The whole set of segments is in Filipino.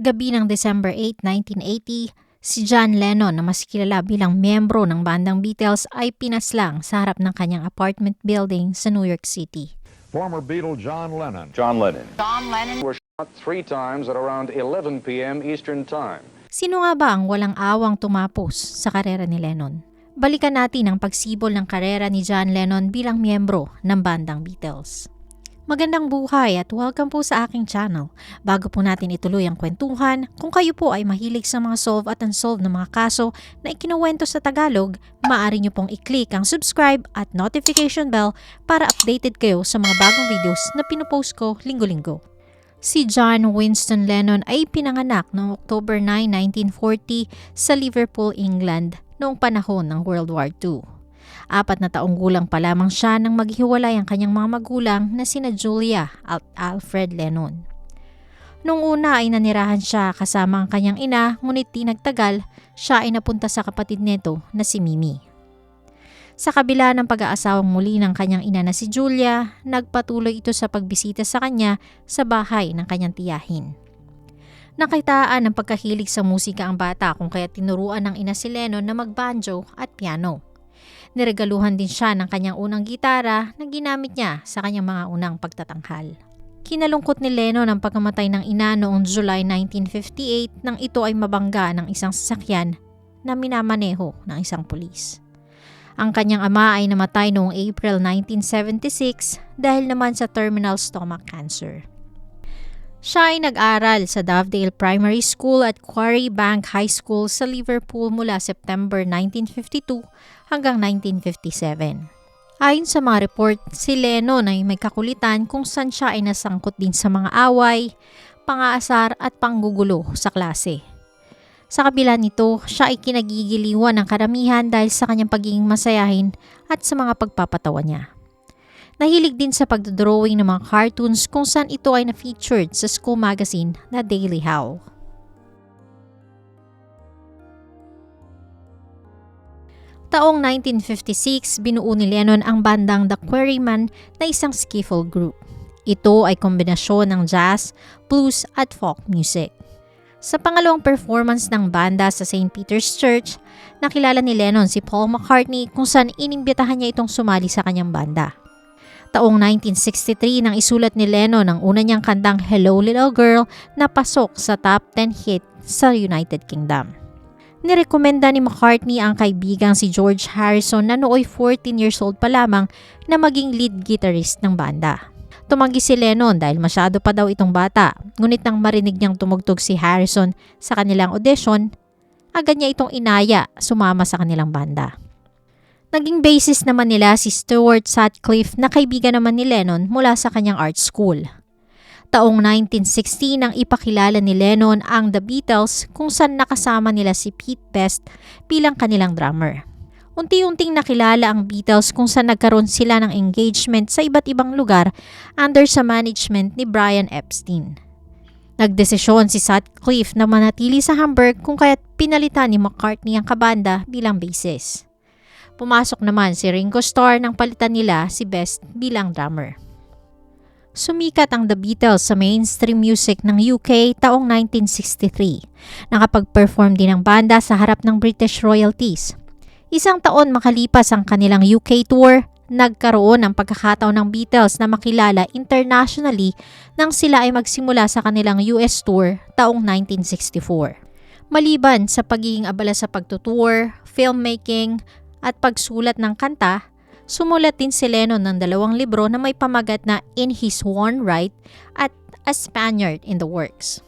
Gabi ng December 8, 1980, si John Lennon na mas kilala bilang miyembro ng bandang Beatles ay pinaslang sa harap ng kanyang apartment building sa New York City. Former Beatle John Lennon John Lennon. John Lennon was shot three times at around 11 p.m. Eastern Time. Sino nga ba ang walang awang tumapos sa karera ni Lennon? Balikan natin ang pagsibol ng karera ni John Lennon bilang miyembro ng bandang Beatles. Magandang buhay at welcome po sa aking channel. Bago po natin ituloy ang kwentuhan, kung kayo po ay mahilig sa mga solve at unsolved na mga kaso na ikinuwento sa Tagalog, maaari nyo pong i-click ang subscribe at notification bell para updated kayo sa mga bagong videos na pinupost ko linggo-linggo. Si John Winston Lennon ay pinanganak noong October 9, 1940 sa Liverpool, England noong panahon ng World War II. Apat na taong gulang pa lamang siya nang maghiwalay ang kanyang mga magulang na sina Julia at Alfred Lennon. Noong una ay nanirahan siya kasama ang kanyang ina ngunit di nagtagal, siya ay napunta sa kapatid nito na si Mimi. Sa kabila ng pag-aasawang muli ng kanyang ina na si Julia, nagpatuloy ito sa pagbisita sa kanya sa bahay ng kanyang tiyahin. Nakitaan ng pagkahilig sa musika ang bata kung kaya tinuruan ng ina si Lennon na magbanjo at piano. Niregaluhan din siya ng kanyang unang gitara na ginamit niya sa kanyang mga unang pagtatanghal. Kinalungkot ni Lennon ang pagkamatay ng ina noong July 1958 nang ito ay mabangga ng isang sasakyan na minamaneho ng isang pulis. Ang kanyang ama ay namatay noong April 1976 dahil naman sa terminal stomach cancer. Siya ay nag-aral sa Dovedale Primary School at Quarry Bank High School sa Liverpool mula September 1952 hanggang 1957. Ayon sa mga report, si Lennon ay may kakulitan kung saan siya ay nasangkot din sa mga away, pangaasar at panggugulo sa klase. Sa kabila nito, siya ay kinagigiliwan ng karamihan dahil sa kanyang pagiging masayahin at sa mga pagpapatawa niya. Nahilig din sa pagdodrawing ng mga cartoons kung saan ito ay na-featured sa school magazine na Daily How. Taong 1956, binuo ni Lennon ang bandang The Quarrymen na isang skiffle group. Ito ay kombinasyon ng jazz, blues at folk music. Sa pangalawang performance ng banda sa St. Peter's Church, nakilala ni Lennon si Paul McCartney kung saan inimbitahan niya itong sumali sa kanyang banda. Taong 1963 nang isulat ni Lennon ang una niyang kantang Hello Little Girl na pasok sa top 10 hit sa United Kingdom. Nirekomenda ni McCartney ang kaibigang si George Harrison na nooy 14 years old pa lamang na maging lead guitarist ng banda. Tumanggi si Lennon dahil masyado pa daw itong bata, ngunit nang marinig niyang tumugtog si Harrison sa kanilang audition, agad niya itong inaya sumama sa kanilang banda. Naging basis naman nila si Stuart Sutcliffe na kaibigan naman ni Lennon mula sa kanyang art school. Taong 1960 nang ipakilala ni Lennon ang The Beatles kung saan nakasama nila si Pete Best bilang kanilang drummer. Unti-unting nakilala ang Beatles kung saan nagkaroon sila ng engagement sa iba't ibang lugar under sa management ni Brian Epstein. Nagdesisyon si Sutcliffe na manatili sa Hamburg kung kaya't pinalitan ni McCartney ang kabanda bilang bassist. Pumasok naman si Ringo Starr nang palitan nila si Best bilang drummer. Sumikat ang The Beatles sa mainstream music ng UK taong 1963. Nakapag-perform din ang banda sa harap ng British royalties. Isang taon makalipas ang kanilang UK tour, nagkaroon ng pagkakataon ng Beatles na makilala internationally nang sila ay magsimula sa kanilang US tour taong 1964. Maliban sa pagiging abala sa pagtutour, filmmaking, at pagsulat ng kanta, Sumulat din si Lennon ng dalawang libro na may pamagat na In His Own Right at A Spaniard in the Works.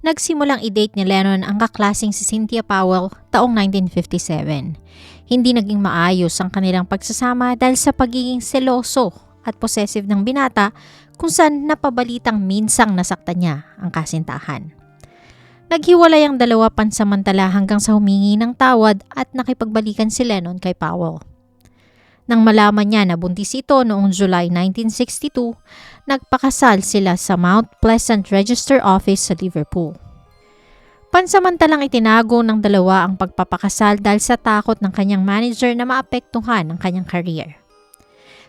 Nagsimulang i-date ni Lennon ang kaklasing si Cynthia Powell taong 1957. Hindi naging maayos ang kanilang pagsasama dahil sa pagiging seloso at possessive ng binata kung saan napabalitang minsang nasaktan niya ang kasintahan. Naghiwalay ang dalawa pansamantala hanggang sa humingi ng tawad at nakipagbalikan si Lennon kay Powell. Nang malaman niya na buntis ito noong July 1962, nagpakasal sila sa Mount Pleasant Register Office sa Liverpool. Pansamantalang itinago ng dalawa ang pagpapakasal dahil sa takot ng kanyang manager na maapektuhan ang kanyang career.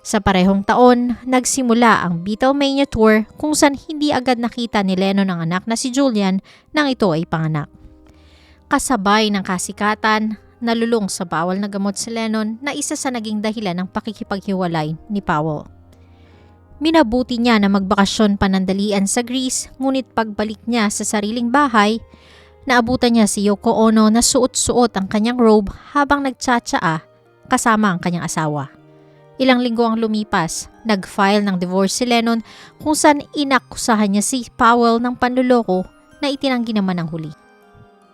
Sa parehong taon, nagsimula ang Beatlemania Tour kung saan hindi agad nakita ni Lennon ang anak na si Julian nang ito ay panganak. Kasabay ng kasikatan, nalulong sa bawal na gamot si Lennon na isa sa naging dahilan ng pakikipaghiwalay ni Powell. Minabuti niya na magbakasyon panandalian sa Greece ngunit pagbalik niya sa sariling bahay, naabutan niya si Yoko Ono na suot-suot ang kanyang robe habang nagtsatsaa kasama ang kanyang asawa. Ilang linggo ang lumipas, nag-file ng divorce si Lennon kung saan inakusahan niya si Powell ng panluloko na itinanggi naman ang huli.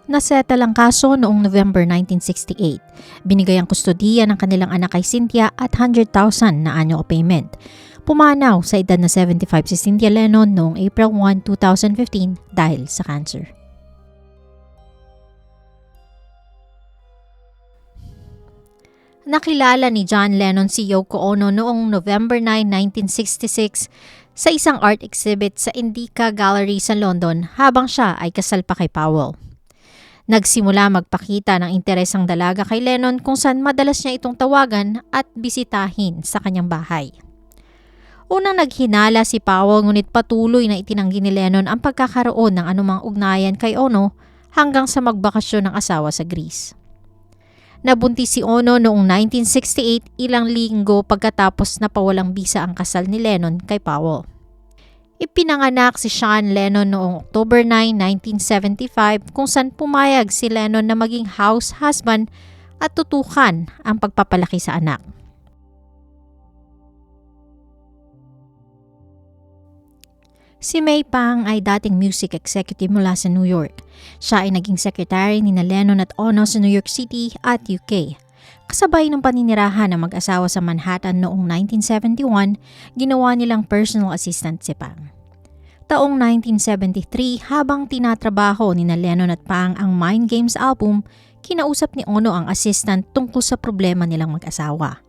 Naseta lang kaso noong November 1968. Binigay ang kustodiya ng kanilang anak kay Cynthia at 100,000 na annual payment. Pumanaw sa edad na 75 si Cynthia Lennon noong April 1, 2015 dahil sa cancer. Nakilala ni John Lennon si Yoko Ono noong November 9, 1966 sa isang art exhibit sa Indica Gallery sa London habang siya ay kasal pa kay Powell. Nagsimula magpakita ng interes ang dalaga kay Lennon kung saan madalas niya itong tawagan at bisitahin sa kanyang bahay. Unang naghinala si Powell ngunit patuloy na itinanggi ni Lennon ang pagkakaroon ng anumang ugnayan kay Ono hanggang sa magbakasyon ng asawa sa Greece. Nabuntis si Ono noong 1968 ilang linggo pagkatapos na pawalang bisa ang kasal ni Lennon kay Powell. Ipinanganak si Sean Lennon noong October 9, 1975 kung saan pumayag si Lennon na maging house husband at tutukan ang pagpapalaki sa anak. Si May Pang ay dating music executive mula sa New York. Siya ay naging secretary ni na Lennon at Ono sa New York City at UK. Kasabay ng paninirahan ng mag-asawa sa Manhattan noong 1971, ginawa nilang personal assistant si Pang. Taong 1973, habang tinatrabaho ni na Lennon at Pang ang Mind Games album, kinausap ni Ono ang assistant tungkol sa problema nilang mag-asawa.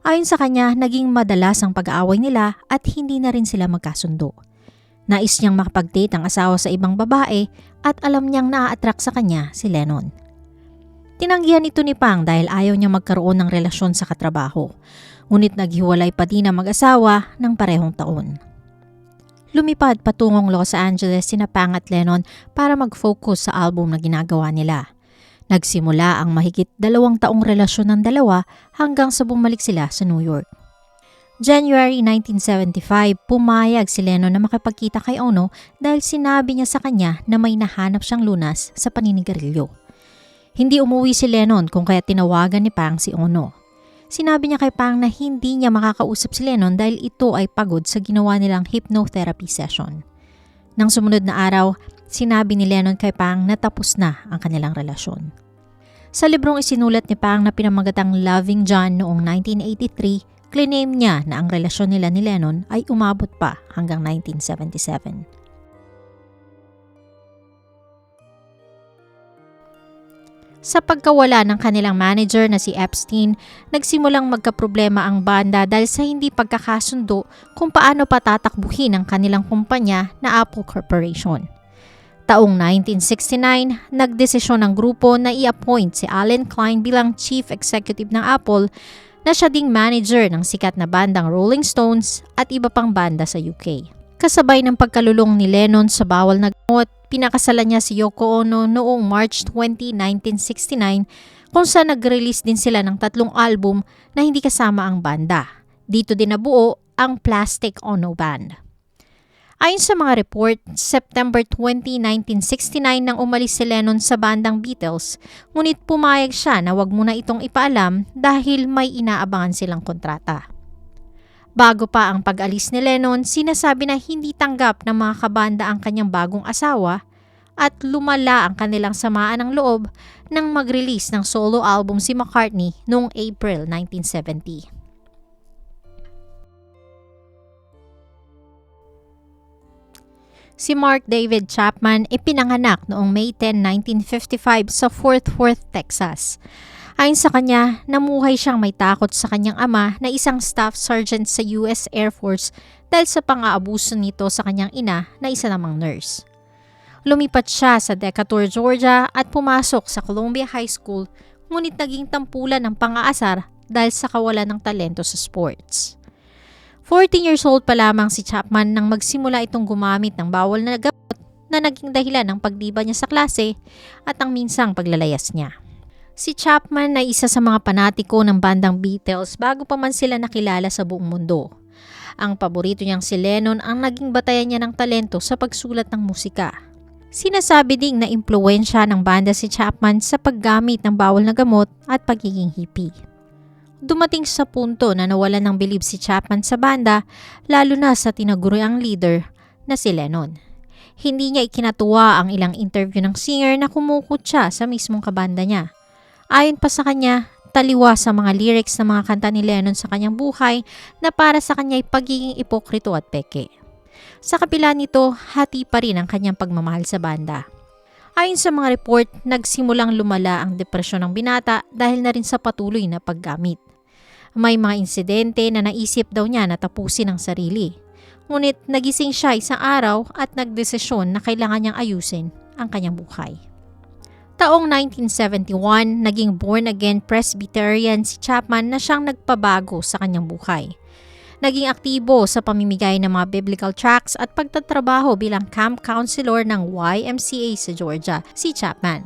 Ayon sa kanya, naging madalas ang pag-aaway nila at hindi na rin sila magkasundo. Nais niyang makapag-date ang asawa sa ibang babae at alam niyang naa-attract sa kanya si Lennon. Tinanggihan ito ni Pang dahil ayaw niya magkaroon ng relasyon sa katrabaho. Ngunit naghiwalay pa din ang mag-asawa ng parehong taon. Lumipad patungong Los Angeles sina Pang at Lennon para mag-focus sa album na ginagawa nila. Nagsimula ang mahigit dalawang taong relasyon ng dalawa hanggang sa bumalik sila sa New York. January 1975, pumayag si Lennon na makipagkita kay Ono dahil sinabi niya sa kanya na may nahanap siyang lunas sa paninigarilyo. Hindi umuwi si Lennon kung kaya tinawagan ni Pang si Ono. Sinabi niya kay Pang na hindi niya makakausap si Lennon dahil ito ay pagod sa ginawa nilang hypnotherapy session. Nang sumunod na araw, sinabi ni Lennon kay Pang na tapos na ang kanilang relasyon. Sa librong isinulat ni Pang na pinamagatang Loving John noong 1983, claim niya na ang relasyon nila ni Lennon ay umabot pa hanggang 1977. Sa pagkawala ng kanilang manager na si Epstein, nagsimulang magkaproblema ang banda dahil sa hindi pagkakasundo kung paano patatakbuhin ang kanilang kumpanya na Apple Corporation. Taong 1969, nagdesisyon ng grupo na i-appoint si Alan Klein bilang chief executive ng Apple na siya ding manager ng sikat na bandang Rolling Stones at iba pang banda sa UK. Kasabay ng pagkalulong ni Lennon sa bawal na gamot, pinakasalan niya si Yoko Ono noong March 20, 1969 kung saan nag-release din sila ng tatlong album na hindi kasama ang banda. Dito din nabuo ang Plastic Ono Band. Ayon sa mga report, September 20, 1969 nang umalis si Lennon sa bandang Beatles, ngunit pumayag siya na wag muna itong ipaalam dahil may inaabangan silang kontrata. Bago pa ang pag-alis ni Lennon, sinasabi na hindi tanggap ng mga kabanda ang kanyang bagong asawa at lumala ang kanilang samaan ng loob nang mag-release ng solo album si McCartney noong April 1970. Si Mark David Chapman ipinanganak noong May 10, 1955 sa Fort Worth, Texas. Ayon sa kanya, namuhay siyang may takot sa kanyang ama na isang staff sergeant sa US Air Force dahil sa pang-aabuso nito sa kanyang ina na isa namang nurse. Lumipat siya sa Decatur, Georgia at pumasok sa Columbia High School ngunit naging tampulan ng pang-aasar dahil sa kawalan ng talento sa sports. 14 years old pa lamang si Chapman nang magsimula itong gumamit ng bawal na gamot na naging dahilan ng pagdiba niya sa klase at ang minsang paglalayas niya. Si Chapman ay isa sa mga panatiko ng bandang Beatles bago pa man sila nakilala sa buong mundo. Ang paborito niyang si Lennon ang naging batayan niya ng talento sa pagsulat ng musika. Sinasabi ding na impluensya ng banda si Chapman sa paggamit ng bawal na gamot at pagiging hippie. Dumating sa punto na nawalan ng bilib si Chapman sa banda lalo na sa tinaguriang leader na si Lennon. Hindi niya ikinatuwa ang ilang interview ng singer na kumukot siya sa mismong kabanda niya. Ayon pa sa kanya, taliwa sa mga lyrics ng mga kanta ni Lennon sa kanyang buhay na para sa kanya ay pagiging ipokrito at peke. Sa kapila nito, hati pa rin ang kanyang pagmamahal sa banda. Ayon sa mga report, nagsimulang lumala ang depresyon ng binata dahil na rin sa patuloy na paggamit. May mga insidente na naisip daw niya na tapusin ang sarili. Ngunit nagising siya isang araw at nagdesisyon na kailangan niyang ayusin ang kanyang buhay. Taong 1971, naging born-again Presbyterian si Chapman na siyang nagpabago sa kanyang buhay. Naging aktibo sa pamimigay ng mga biblical tracts at pagtatrabaho bilang camp counselor ng YMCA sa Georgia, si Chapman.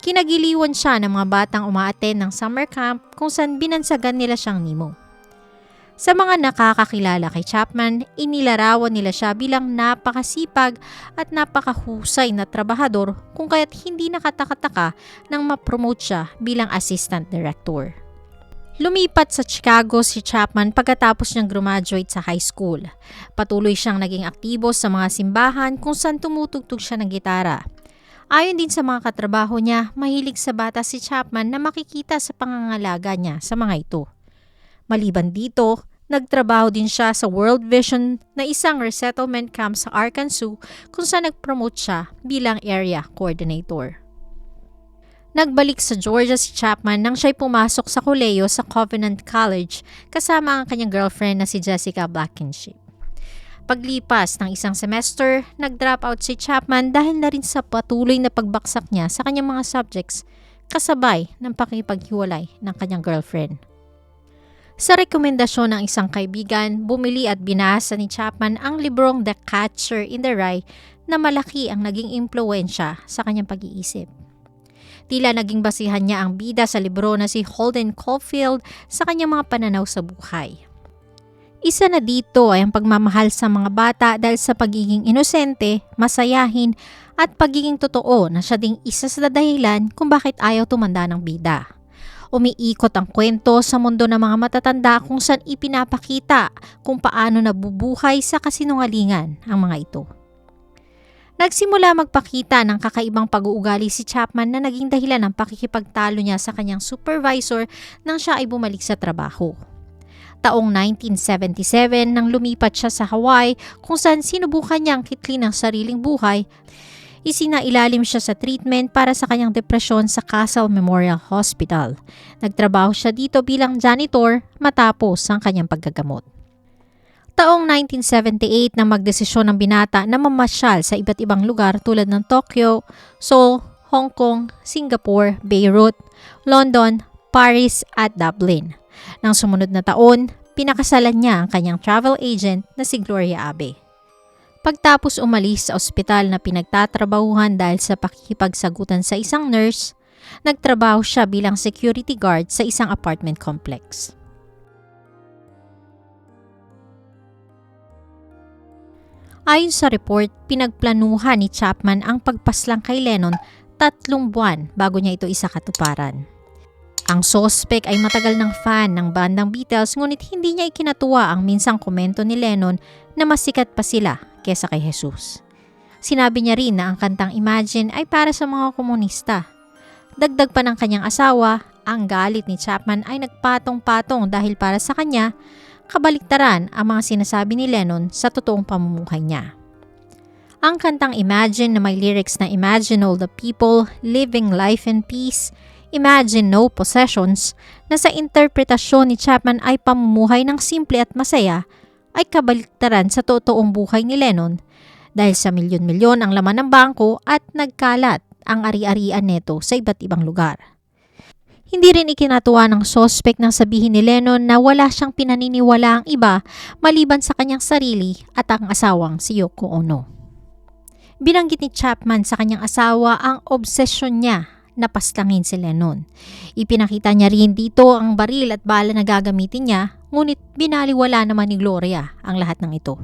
Kinagiliwan siya ng mga batang umaaten ng summer camp kung saan binansagan nila siyang Nemo. Sa mga nakakakilala kay Chapman, inilarawan nila siya bilang napakasipag at napakahusay na trabahador kung kaya't hindi nakatakataka nang ma-promote siya bilang assistant director. Lumipat sa Chicago si Chapman pagkatapos niyang graduate sa high school. Patuloy siyang naging aktibo sa mga simbahan kung saan tumutugtog siya ng gitara. Ayon din sa mga katrabaho niya, mahilig sa bata si Chapman na makikita sa pangangalaga niya sa mga ito. Maliban dito, nagtrabaho din siya sa World Vision na isang resettlement camp sa Arkansas kung saan nag-promote siya bilang area coordinator. Nagbalik sa Georgia si Chapman nang siya'y pumasok sa koleyo sa Covenant College kasama ang kanyang girlfriend na si Jessica Blackenship. Paglipas ng isang semester, nag-drop out si Chapman dahil na rin sa patuloy na pagbaksak niya sa kanyang mga subjects kasabay ng pakipaghiwalay ng kanyang girlfriend. Sa rekomendasyon ng isang kaibigan, bumili at binasa ni Chapman ang librong The Catcher in the Rye na malaki ang naging impluensya sa kanyang pag-iisip. Tila naging basihan niya ang bida sa libro na si Holden Caulfield sa kanyang mga pananaw sa buhay. Isa na dito ay ang pagmamahal sa mga bata dahil sa pagiging inosente, masayahin at pagiging totoo na siya ding isa sa dahilan kung bakit ayaw tumanda ng bida. Umiikot ang kwento sa mundo ng mga matatanda kung saan ipinapakita kung paano nabubuhay sa kasinungalingan ang mga ito. Nagsimula magpakita ng kakaibang pag-uugali si Chapman na naging dahilan ng pakikipagtalo niya sa kanyang supervisor nang siya ay bumalik sa trabaho. Taong 1977 nang lumipat siya sa Hawaii kung saan sinubukan niyang kitlin ang sariling buhay, isinailalim siya sa treatment para sa kanyang depresyon sa Castle Memorial Hospital. Nagtrabaho siya dito bilang janitor matapos ang kanyang paggagamot. Taong 1978 nang magdesisyon ng binata na mamasyal sa iba't ibang lugar tulad ng Tokyo, Seoul, Hong Kong, Singapore, Beirut, London, Paris at Dublin. Nang sumunod na taon, pinakasalan niya ang kanyang travel agent na si Gloria Abe. Pagtapos umalis sa ospital na pinagtatrabahuhan dahil sa pakikipagsagutan sa isang nurse, nagtrabaho siya bilang security guard sa isang apartment complex. Ayon sa report, pinagplanuhan ni Chapman ang pagpaslang kay Lennon tatlong buwan bago niya ito isakatuparan. Ang sospek ay matagal ng fan ng bandang Beatles ngunit hindi niya ikinatuwa ang minsang komento ni Lennon na mas sikat pa sila kesa kay Jesus. Sinabi niya rin na ang kantang Imagine ay para sa mga komunista. Dagdag pa ng kanyang asawa, ang galit ni Chapman ay nagpatong-patong dahil para sa kanya, kabaliktaran ang mga sinasabi ni Lennon sa totoong pamumuhay niya. Ang kantang Imagine na may lyrics na Imagine all the people living life in peace, Imagine no possessions na sa interpretasyon ni Chapman ay pamumuhay ng simple at masaya ay kabaliktaran sa totoong buhay ni Lennon dahil sa milyon-milyon ang laman ng bangko at nagkalat ang ari-arian neto sa iba't ibang lugar. Hindi rin ikinatuwa ng sospek nang sabihin ni Lennon na wala siyang pinaniniwala ang iba maliban sa kanyang sarili at ang asawang si Yoko Ono. Binanggit ni Chapman sa kanyang asawa ang obsesyon niya na paslangin si Lennon. Ipinakita niya rin dito ang baril at bala na gagamitin niya, ngunit binaliwala naman ni Gloria ang lahat ng ito.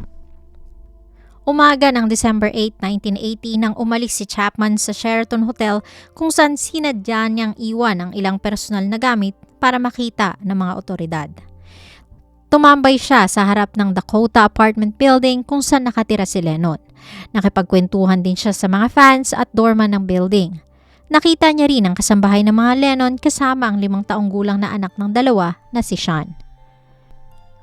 Umaga ng December 8, 1980 nang umalis si Chapman sa Sheraton Hotel kung saan sinadya niyang iwan ang ilang personal na gamit para makita ng mga otoridad. Tumambay siya sa harap ng Dakota Apartment Building kung saan nakatira si Lennon. Nakipagkwentuhan din siya sa mga fans at doorman ng building. Nakita niya rin ang kasambahay ng mga Lennon kasama ang limang taong gulang na anak ng dalawa na si Sean.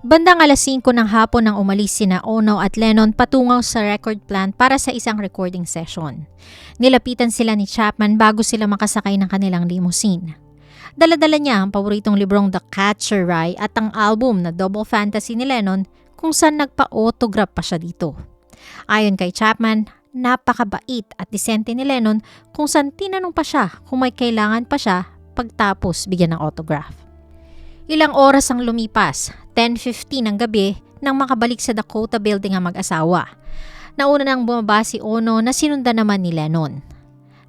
Bandang alas 5 ng hapon nang umalis sina Ono at Lennon patungo sa record plant para sa isang recording session. Nilapitan sila ni Chapman bago sila makasakay ng kanilang limousine. Daladala niya ang paboritong librong The Catcher Rye at ang album na Double Fantasy ni Lennon kung saan nagpa-autograph pa siya dito. Ayon kay Chapman, napakabait at disente ni Lennon kung saan tinanong pa siya kung may kailangan pa siya pagtapos bigyan ng autograph. Ilang oras ang lumipas, 10.15 ng gabi nang makabalik sa Dakota Building ang mag-asawa. Nauna nang bumaba si Ono na sinundan naman ni Lennon.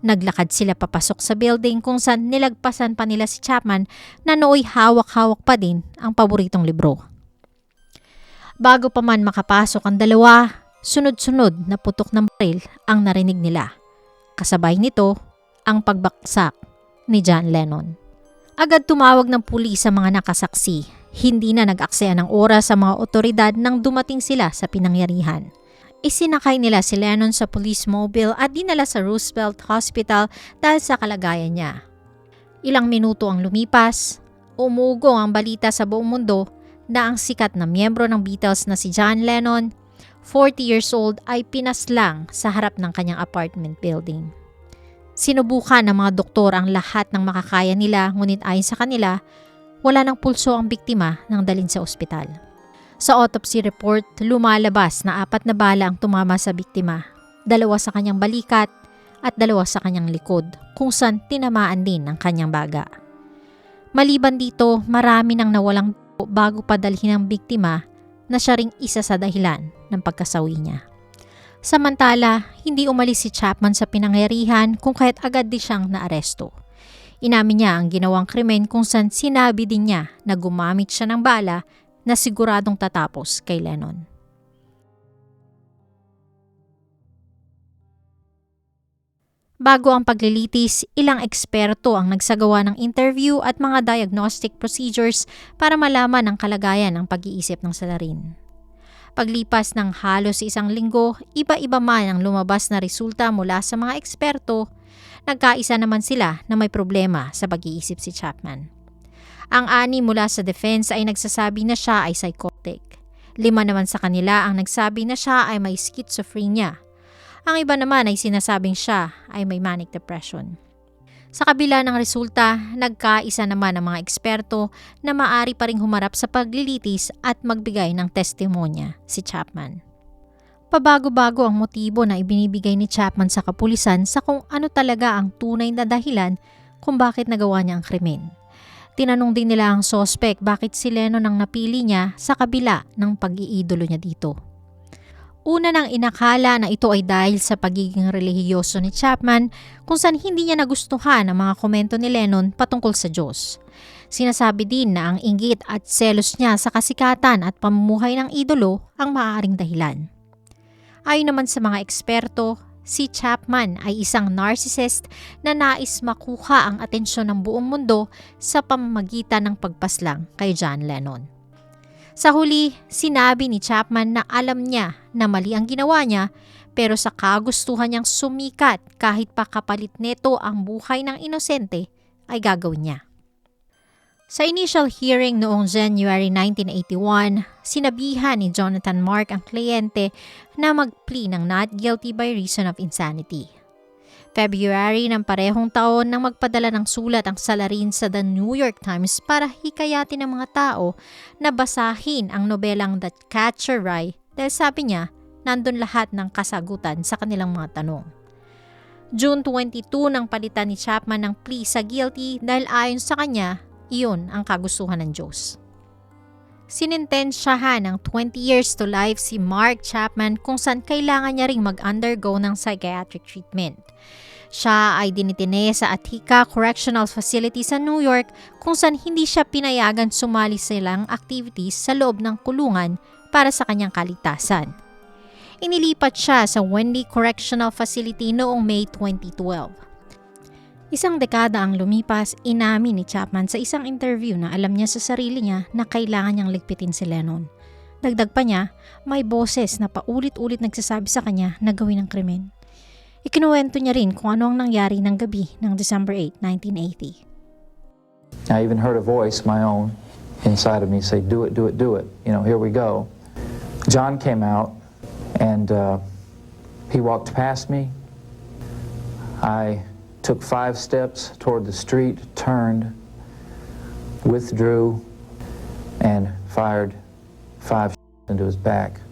Naglakad sila papasok sa building kung saan nilagpasan pa nila si Chapman na nooy hawak-hawak pa din ang paboritong libro. Bago pa man makapasok ang dalawa, sunod-sunod na putok ng baril ang narinig nila. Kasabay nito, ang pagbaksak ni John Lennon. Agad tumawag ng pulis sa mga nakasaksi. Hindi na nag-aksaya ng oras sa mga otoridad nang dumating sila sa pinangyarihan. Isinakay nila si Lennon sa police mobile at dinala sa Roosevelt Hospital dahil sa kalagayan niya. Ilang minuto ang lumipas, umugong ang balita sa buong mundo na ang sikat na miyembro ng Beatles na si John Lennon, 40 years old, ay pinaslang sa harap ng kanyang apartment building. Sinubukan ng mga doktor ang lahat ng makakaya nila ngunit ayon sa kanila, wala ng pulso ang biktima nang dalhin sa ospital. Sa autopsy report, lumalabas na apat na bala ang tumama sa biktima. Dalawa sa kanyang balikat at dalawa sa kanyang likod kung saan tinamaan din ang kanyang baga. Maliban dito, marami nang nawalang bago padalhin ang biktima na siya ring isa sa dahilan ng pagkasawi niya. Samantala, hindi umalis si Chapman sa pinangyarihan kung kahit agad di siyang naaresto. Inamin niya ang ginawang krimen kung saan sinabi din niya na gumamit siya ng bala na siguradong tatapos kay Lennon. Bago ang paglilitis, ilang eksperto ang nagsagawa ng interview at mga diagnostic procedures para malaman ang kalagayan ng pag-iisip ng salarin. Paglipas ng halos isang linggo, iba-iba man ang lumabas na resulta mula sa mga eksperto, nagkaisa naman sila na may problema sa pag-iisip si Chapman. Ang ani mula sa defense ay nagsasabi na siya ay psychotic. Lima naman sa kanila ang nagsabi na siya ay may schizophrenia. Ang iba naman ay sinasabing siya ay may manic depression. Sa kabila ng resulta, nagkaisa naman ang mga eksperto na maari pa ring humarap sa paglilitis at magbigay ng testimonya si Chapman. Pabago-bago ang motibo na ibinibigay ni Chapman sa kapulisan sa kung ano talaga ang tunay na dahilan kung bakit nagawa niya ang krimen. Tinanong din nila ang sospek bakit si Lennon ang napili niya sa kabila ng pag-iidolo niya dito. Una nang inakala na ito ay dahil sa pagiging relihiyoso ni Chapman kung saan hindi niya nagustuhan ang mga komento ni Lennon patungkol sa Diyos. Sinasabi din na ang inggit at selos niya sa kasikatan at pamumuhay ng idolo ang maaaring dahilan. Ayon naman sa mga eksperto, si Chapman ay isang narcissist na nais makuha ang atensyon ng buong mundo sa pamamagitan ng pagpaslang kay John Lennon. Sa huli, sinabi ni Chapman na alam niya na mali ang ginawa niya pero sa kagustuhan niyang sumikat kahit pa kapalit neto ang buhay ng inosente ay gagawin niya. Sa initial hearing noong January 1981, sinabihan ni Jonathan Mark ang kliyente na mag-plea ng not guilty by reason of insanity. February ng parehong taon nang magpadala ng sulat ang salarin sa The New York Times para hikayatin ng mga tao na basahin ang nobelang The Catcher Rye dahil sabi niya nandun lahat ng kasagutan sa kanilang mga tanong. June 22 nang palitan ni Chapman ng plea sa guilty dahil ayon sa kanya, iyon ang kagustuhan ng Diyos. Sinintensyahan ng 20 years to life si Mark Chapman kung saan kailangan niya ring mag-undergo ng psychiatric treatment. Siya ay dinitine sa Attica Correctional Facility sa New York kung saan hindi siya pinayagan sumali sa ilang activities sa loob ng kulungan para sa kanyang kaligtasan. Inilipat siya sa Wendy Correctional Facility noong May 2012. Isang dekada ang lumipas, inamin ni Chapman sa isang interview na alam niya sa sarili niya na kailangan niyang ligpitin si Lennon. Dagdag pa niya, may boses na paulit-ulit nagsasabi sa kanya na gawin ang krimen. Ikinuwento niya rin kung ano ang nangyari ng gabi ng December 8, 1980. I even heard a voice, my own, inside of me say, Do it, do it, do it. You know, here we go. John came out and uh, he walked past me. I took five steps toward the street, turned, withdrew, and fired five into his back.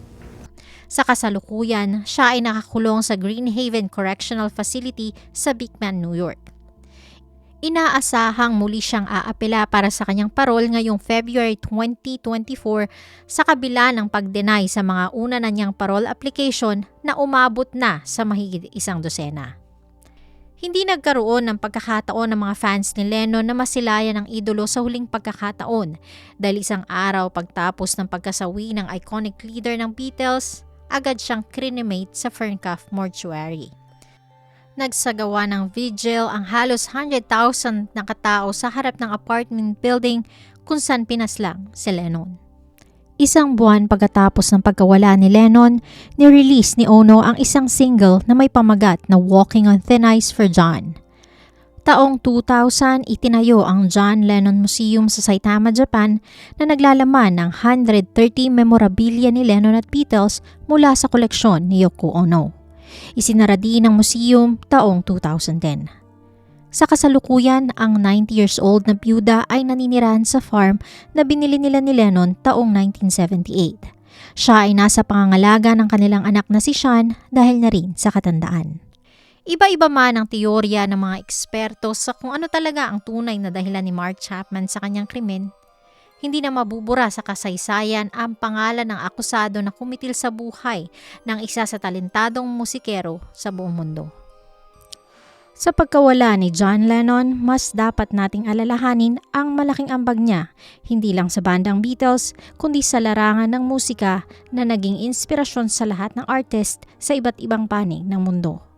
Sa kasalukuyan, siya ay nakakulong sa Green Haven Correctional Facility sa Beekman, New York. Inaasahang muli siyang aapela para sa kanyang parol ngayong February 2024 sa kabila ng pag-deny sa mga una na niyang parol application na umabot na sa mahigit isang dosena. Hindi nagkaroon ng pagkakataon ng mga fans ni Lennon na masilayan ang idolo sa huling pagkakataon dahil isang araw pagtapos ng pagkasawi ng iconic leader ng Beatles, agad siyang cremate sa Ferncliff Mortuary. Nagsagawa ng vigil ang halos 100,000 na katao sa harap ng apartment building kung saan pinaslang si Lennon. Isang buwan pagkatapos ng pagkawala ni Lennon, ni-release ni Ono ang isang single na may pamagat na Walking on Thin Ice for John. Taong 2000, itinayo ang John Lennon Museum sa Saitama, Japan na naglalaman ng 130 memorabilia ni Lennon at Beatles mula sa koleksyon ni Yoko Ono. Isinara din ng museum taong 2010. Sa kasalukuyan, ang 90 years old na byuda ay naninirahan sa farm na binili nila ni Lennon taong 1978. Siya ay nasa pangangalaga ng kanilang anak na si Sean dahil na rin sa katandaan. Iba-iba man ang teorya ng mga eksperto sa kung ano talaga ang tunay na dahilan ni Mark Chapman sa kanyang krimen, hindi na mabubura sa kasaysayan ang pangalan ng akusado na kumitil sa buhay ng isa sa talentadong musikero sa buong mundo. Sa pagkawala ni John Lennon, mas dapat nating alalahanin ang malaking ambag niya, hindi lang sa bandang Beatles, kundi sa larangan ng musika na naging inspirasyon sa lahat ng artist sa iba't ibang panig ng mundo.